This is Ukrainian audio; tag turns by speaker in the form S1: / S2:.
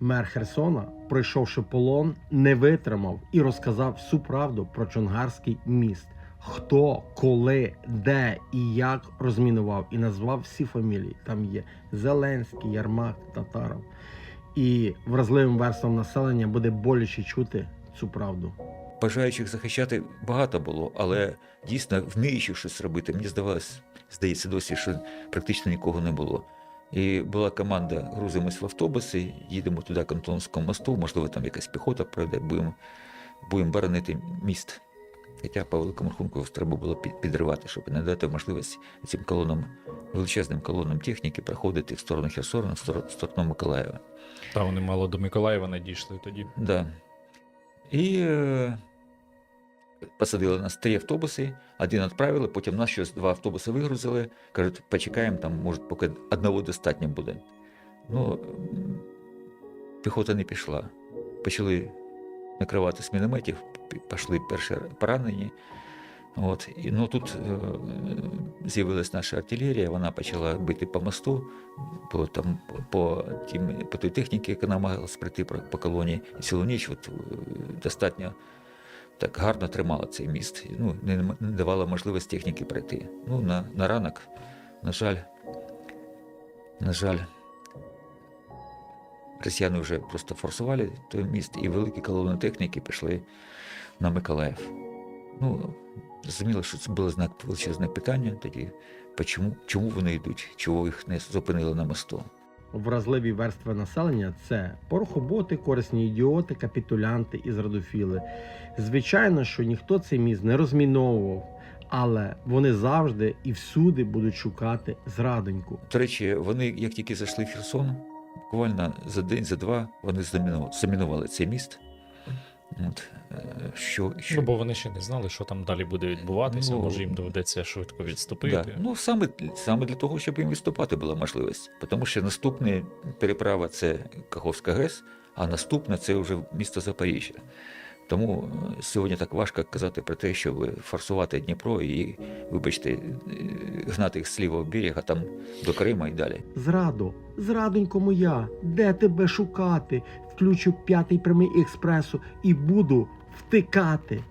S1: Мер Херсона, пройшовши полон, не витримав і розказав всю правду про Чонгарський міст. Хто, коли, де і як розмінував, і назвав всі фамілії. Там є Зеленський, Ярмак, Татаров. І вразливим верствам населення буде боляче чути цю правду.
S2: Бажаючих захищати багато було, але дійсно вміючих щось робити, мені здавалось, здається, досі, що практично нікого не було. І була команда, грузимось в автобуси, їдемо туди к Антоновському мосту, можливо, там якась піхота пройде, будемо, будемо боронити міст. Хоча по великому рахунку треба було підривати, щоб не дати можливість цим колонам, величезним колонам техніки проходити в сторону Херсона, в сторону, в сторону Миколаєва.
S3: Та вони мало до Миколаєва не дійшли тоді.
S2: Да. І е, посадили нас три автобуси, один відправили, потім нас щось два автобуси вигрузили. Кажуть, почекаємо, там, може, поки одного достатньо буде. Ну, піхота не пішла. Почали накривати з мінометів, пішли перші поранені. От. І, ну, тут е, з'явилась наша артилерія, вона почала бити по мосту, по, там, по, тім, по той техніці, яка намагалась прийти по, по колонії. І цілу ніч от, е, достатньо так гарно тримала цей міст. Ну, не, давала можливості техніки пройти. Ну, на, на ранок, на жаль, на жаль, росіяни вже просто форсували той міст, і великі колони техніки пішли на Миколаїв. Ну, зрозуміло, що це було знак величезне питання тоді, почому, чому вони йдуть, чого їх не зупинили на мосту.
S1: Вразливі верстви населення це порохоботи, корисні ідіоти, капітулянти і зрадофіли. Звичайно, що ніхто цей міст не розміновував, але вони завжди і всюди будуть шукати зрадоньку.
S2: До речі, вони, як тільки зайшли в Херсон, буквально за день, за два вони замінували, цей міст. От, е, що, що,
S3: Ну, бо вони ще не знали, що там далі буде відбуватися.
S2: Ну,
S3: Може, їм доведеться швидко відступити.
S2: Да. Ну, саме, саме для того, щоб їм відступати була можливість. Тому що наступна переправа це Каховська ГЕС, а наступна це вже місто Запоріжжя. Тому е, сьогодні так важко казати про те, щоб форсувати Дніпро і, вибачте, е, гнати їх з лівого берега там до Крима і далі.
S1: Зрадо, зрадонько моя, де тебе шукати? Включу п'ятий прямий експресу і буду втикати.